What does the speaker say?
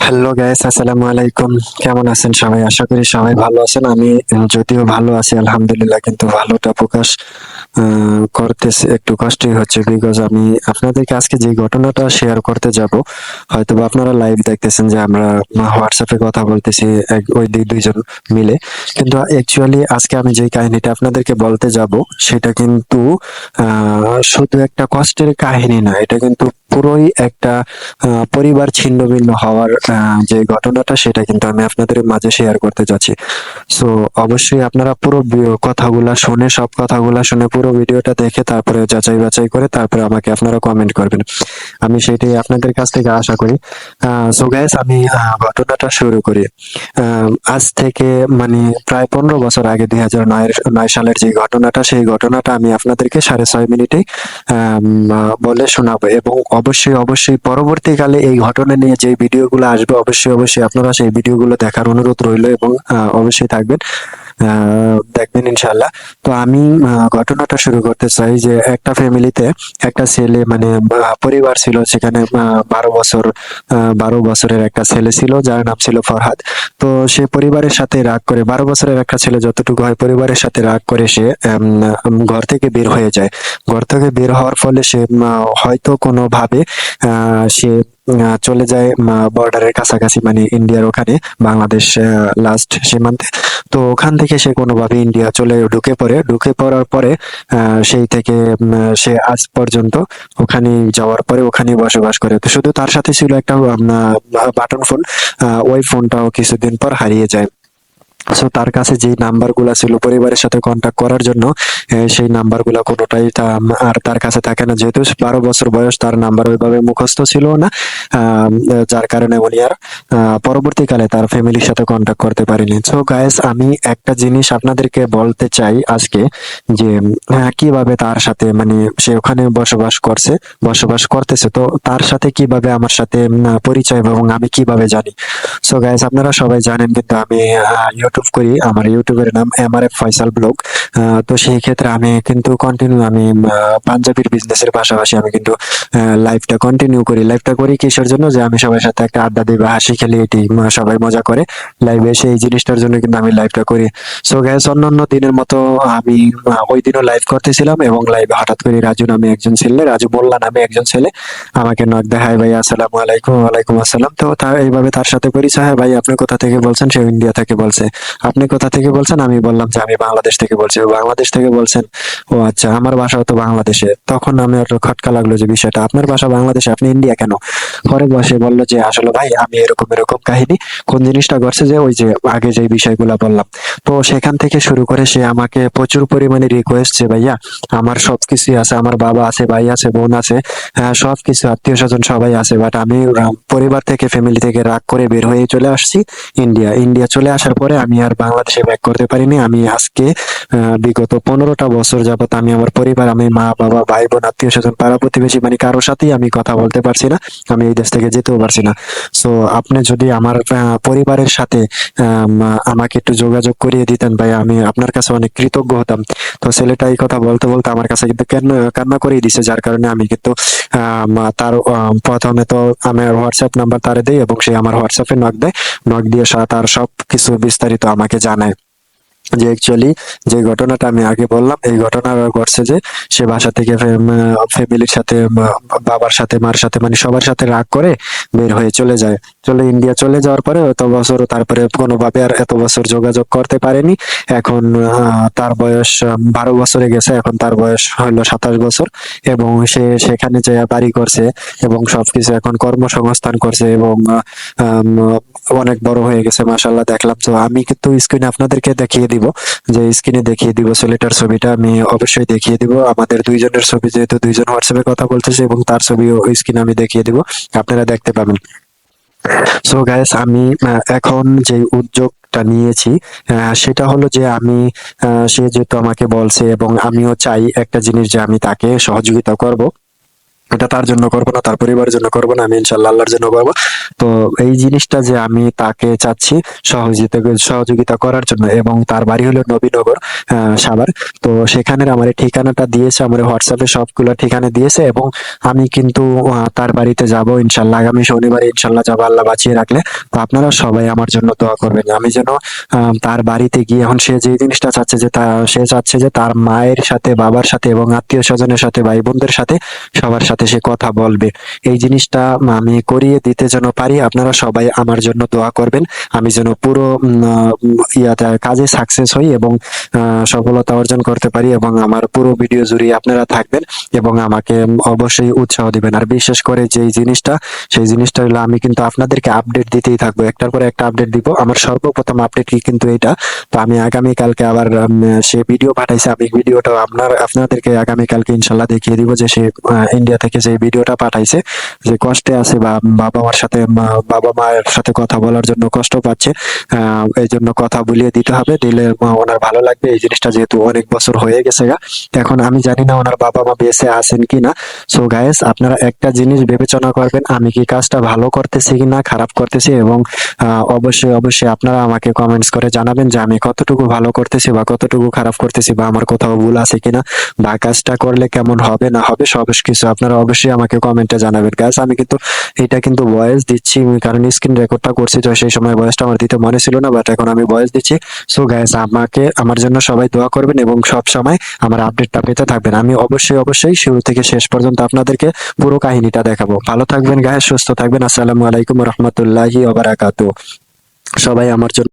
Hello guys আসসালামু আলাইকুম কেমন আছেন সবাই? আশা করি সবাই ভালো আছেন। আমি যদিও ভালো আছি আলহামদুলিল্লাহ কিন্তু ভালোটা প্রকাশ আহ, করতেছে একটু কষ্টই হচ্ছে বিকজ আমি আপনাদেরকে আজকে যে ঘটনাটা শেয়ার করতে যাব হয়তো আপনারা লাইভ দেখতেছেন যে আমরা হোয়াটসঅ্যাপে কথা বলতেছি ওই দুই দুইজন মিলে। কিন্তু অ্যাকচুয়ালি আজকে আমি যে কাহিনীটা আপনাদেরকে বলতে যাব সেটা কিন্তু শুধু একটা কষ্টের কাহিনী না এটা কিন্তু পুরোই একটা পরিবার ছিন্ন ভিন্ন হওয়ার যে ঘটনাটা সেটা কিন্তু আমি আপনাদের মাঝে শেয়ার করতে যাচ্ছি। সো অবশ্যই আপনারা পুরো কথাগুলা শুনে, সব কথাগুলা শুনে পুরো ভিডিওটা দেখে তারপরে যাচাই বাছাই করে তারপরে আমাকে আপনারা কমেন্ট করবেন। আমি সেটাই আপনাদের কাছ থেকে আশা করি। সো গাইস আমি ঘটনাটা শুরু করি। আজ থেকে মানে প্রায় পনেরো বছর আগে দুই হাজার নয় নয় সালের যে ঘটনাটা, সেই ঘটনাটা আমি আপনাদেরকে সাড়ে ছয় মিনিটে বলে শোনাবো। এবং অবশ্যই অবশ্যই পরবর্তীকালে এই ঘটনা নিয়ে যে ভিডিওগুলো আসবে, অবশ্যই অবশ্যই আপনারা সেই ভিডিওগুলো দেখার অনুরোধ রইল এবং অবশ্যই থাকবেন দেখবেন ইনশাল্লাহ তো আমি ঘটনাটা শুরু করতে চাই যে একটা ফ্যামিলিতে একটা ছেলে মানে পরিবার ছিল, সেখানে বারো বছর বারো বছরের একটা ছেলে ছিল, যার নাম ছিল ফরহাদ। তো সে পরিবারের সাথে রাগ করে, বারো বছরের একটা ছেলে যতটুকু হয় পরিবারের সাথে রাগ করে সে ঘর থেকে বের হয়ে যায়। ঘর থেকে বের হওয়ার ফলে সে হয়তো কোনোভাবে সে চলে যায় বর্ডারের কাছাকাছি মানে ইন্ডিয়ার ওখানে, বাংলাদেশ লাস্ট সীমান্তে। তো ওখান থেকে সে কোনোভাবে ইন্ডিয়া চলে ঢুকে পড়ে। ঢুকে পড়ার পরে সেই থেকে সে আজ পর্যন্ত ওখানে যাওয়ার পরে ওখানে বসবাস করে। তো শুধু তার সাথে ছিল একটা বাটন ফোন ওই ফোনটাও কিছুদিন পর হারিয়ে যায়। সো তার কাছে যে নাম্বারগুলো ছিল, পরিবারের সাথে কন্ট্যাক্ট করার জন্য সেই নাম্বারগুলো কোনোটাই আর তার কাছে থাকে না। যেহেতু বারো বছর বয়স, তার নাম্বার ওইভাবে মুখস্থ ছিল না। যার কারণে উনি আর পরবর্তীকালে তার ফ্যামিলির সাথে কন্ট্যাক্ট করতে পারিনি। সো গায়েস আমি একটা জিনিস আপনাদেরকে বলতে চাই আজকে, যে কীভাবে তার সাথে মানে সে ওখানে বসবাস করছে, বসবাস করতেছে। তো তার সাথে কীভাবে আমার সাথে পরিচয় এবং আমি কীভাবে জানি? সো গাইস আপনারা সবাই জানেন, কিন্তু আমি ইউটিউব করি। আমার ইউটিউবের নাম M R F Faisal blog তো সেই ক্ষেত্রে আমি কিন্তু কন্টিনিউ আমি পাঞ্জাবির বিজনেসের পাশাপাশি আমি কিন্তু লাইভটা কন্টিনিউ করি। লাইভটা করি কিসের জন্য? যে আমি সবার সাথে একটা আড্ডা দিই বা হাসি খেলি, এটি সবাই মজা করে। লাইভে এসে এই জিনিসটার জন্য কিন্তু আমি লাইভটা করি। সো গ্যাস অন্যান্য দিনের মতো আমি ওই দিনও লাইভ করতেছিলাম এবং লাইভে হঠাৎ করে রাজু নামে একজন ছেলে, রাজু মোল্লা নামে একজন ছেলে আমাকে নক দেয়, হাই ভাই, আসসালামু আলাইকুম, ওয়ালাইকুম আসসালাম। তো তার এইভাবে তার সাথে পরিচয় হয় ভাই, আপনি কোথা থেকে বলছেন? সে ইন্ডিয়া থেকে বলছে। আপনি কোথা থেকে বলছেন? আমি বললাম যে আমি বাংলাদেশ থেকে বলছি। বাংলাদেশ থেকে বলছেন? ও আচ্ছা আমার বাসাও তো বাংলাদেশে। তখন আমি একটু খটকা লাগল যে বিষয়টা। আপনার বাসা বাংলাদেশে? আপনি ইন্ডিয়া কেন? পরে বসে বলল যে, আসলে ভাই, আমি এরকম এরকম কাহিনী। কোন জিনিসটা ঘটছে যে, ওই যে আগে যে বিষয়গুলো বললাম। তো সেখান থেকে শুরু করে সে আমাকে প্রচুর পরিমাণে রিকোয়েস্ট যে, ভাইয়া, আমার সবকিছুই আছে। আমার বাবা আছে, ভাই আছে, বোন আছে হ্যাঁ সবকিছু আত্মীয় স্বজন সবাই আছে। বাট আমি পরিবার থেকে ফ্যামিলি থেকে রাগ করে বের হয়ে চলে আসছি ইন্ডিয়া। ইন্ডিয়া চলে আসার পরে আমি আর বাংলাদেশে ব্যাক করতে পারিনি। আমি আজকে বিগত পনেরোটা বছর যাবত আমি আমার পরিবার আমি মা বাবা ভাই বোন আত্মীয় স্বজন পাড়া প্রতিবেশী মানে কারোর সাথেই আমি কথা বলতে পারছি না। আমি এই দেশ থেকে যেতেও পারছি না। সো আপনি যদি আমার পরিবারের সাথে আমাকে একটু যোগাযোগ করিয়ে দিতেন ভাই আমি আপনার কাছে অনেক কৃতজ্ঞ হতাম। তো ছেলেটা এই কথা বলতে বলতে আমার কাছে কিন্তু কান্না করিয়ে দিছে যার কারণে আমি কিন্তু আম, তার প্রথমে তো আমি হোয়াটসঅ্যাপ নাম্বার তারে দেই এবং সে আমার হোয়াটসঅ্যাপে নক দেয়। নক দিয়ে তার সব কিছু বিস্তারিত আমাকে জানায়। যে অ্যাকচুয়ালি যে ঘটনাটা আমি আগে বললাম, এই ঘটনা ঘটছে যে সে বাসা থেকে ফ্যামিলির সাথে বাবার সাথে, মার সাথে মানে সবার সাথে রাগ করে বের হয়ে চলে যায়। চলে ইন্ডিয়া চলে যাওয়ার পরে এত বছর তারপরে কোনোভাবে আর এত বছর যোগাযোগ করতে পারেনি। এখন তার বয়স বারো বছরে গেছে, এখন তার বয়স হলো সাতাশ বছর এবং সে সেখানে যে বাড়ি করছে এবং সবকিছু এখন কর্মসংস্থান করছে এবং অনেক বড় হয়ে গেছে মাসাল্লাহ দেখলাম। তো আমি কিন্তু স্ক্রিনে আপনাদেরকে দেখিয়ে দিব, যে স্ক্রিনে দেখিয়ে দিব ছেলেটার ছবিটা আমি অবশ্যই দেখিয়ে দিব। আমাদের দুইজনের ছবি যেহেতু দুইজন হোয়াটসঅ্যাপে কথা বলতেছে, এবং তার ছবিও স্ক্রিনে আমি দেখিয়ে দিব। আপনারা দেখতে পাবেন। সো গাইস আমি এখন যে উদ্যোগটা নিয়েছি সেটা হলো যে আমি সে যেহেতু আমাকে বলছে এবং আমিও চাই একটা জিনিস যে আমি তাকে সহযোগিতা করব। এটা তার জন্য করব না, তার পরিবারের জন্য করব না, আমি ইনশাল্লাহ আল্লাহর জন্য করব তো এই জিনিসটা যে আমি তাকে চাচ্ছি সহযোগিতা সহযোগিতা করার জন্য এবং তার বাড়ি হলো নবীনগর সাভার। তো সেখানের আমার ঠিকানাটা দিয়েছে, আমার হোয়াটসঅ্যাপে সবগুলো ঠিকানা দিয়েছে এবং আমি কিন্তু তার বাড়িতে যাব ইনশাল্লাহ, আগামী শনিবার ইনশাল্লাহ যাব আল্লাহ বাঁচিয়ে রাখলে। তো আপনারা সবাই আমার জন্য দোয়া করবেন, আমি যেন তার বাড়িতে গিয়ে, এখন সে যে জিনিসটা চাচ্ছে যে সে চাচ্ছে যে তার মায়ের সাথে, বাবার সাথে এবং আত্মীয় স্বজনের সাথে ভাই বোনদের সাথে, সবার সাথে সে কথা বলবে। এই জিনিসটা আমি করিয়ে দিতে যেন পারি, আপনারা সবাই আমার জন্য দোয়া করবেন। আমি যেন পুরো ইয়াতে কাজে সাকসেস হই এবং সফলতা অর্জন করতে পারি এবং আমার পুরো ভিডিও জুড়ে আপনারা থাকবেন এবং আমাকে অবশ্যই উৎসাহ দিবেন। আর বিশেষ করে যে জিনিসটা, সেই জিনিসটা হলো আমি কিন্তু আপনাদেরকে আপডেট দিতেই থাকব। একটার পর একটা আপডেট দিব। আমার সর্বপ্রথম আপডেট কি কিন্তু এটা তো আমি আগামী কালকে আবার সে ভিডিও পাঠাইছে। আমি ভিডিওটা আপনার, আপনাদেরকে আগামী কালকে ইনশাল্লাহ দেখিয়ে দিব যে সে ইন্ডিয়া থেকে যে ভিডিওটা পাঠাইছে, যে কষ্টে আছে বা বাবা মার সাথে বাবা মায়ের সাথে কথা বলার জন্য কষ্ট পাচ্ছে এই জন্য কথা বলিয়ে দিতে হবে, দিলে ওনার ভালো লাগবে। এই জিনিসটা যেহেতু অনেক বছর হয়ে গেছে গা, এখন আমি জানি না ওনার বাবা মা বেঁচে আছেন কিনা সো গায়েস আপনারা একটা জিনিস বিবেচনা করবেন, আমি কি কাজটা ভালো করতেছি কিনা খারাপ করতেছি এবং অবশ্যই অবশ্যই আপনারা আমাকে কমেন্টস করে জানাবেন যে আমি কতটুকু ভালো করতেছি বা কতটুকু খারাপ করতেছি বা আমার কোথাও ভুল আছে কিনা বা কাজটা করলে কেমন হবে না হবে সব কিছু আপনারা অবশ্যই আমাকে কমেন্টে জানাবেন। গাছ আমি কিন্তু এটা কিন্তু ভয়েস দিচ্ছি কারণ স্ক্রিন রেকর্ডটা করছি, তো সেই সময় ভয়েসটা আমার দিতে মনে ছিল না বাট এখন আমি ভয়েস দিচ্ছি। সো গাইস আমাকে, আমার জন্য সবাই দোয়া করবেন এবং সব সময় আমার আপডেটটা পেতে থাকবেন। আমি অবশ্যই অবশ্যই শুরু থেকে শেষ পর্যন্ত আপনাদেরকে পুরো কাহিনীটা দেখাবো। ভালো থাকবেন গায়ে সুস্থ থাকবেন। আসসালামু আলাইকুম রহমতুল্লাহি ওবারাকাতু সবাই আমার জন্য